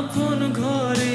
আপন ঘর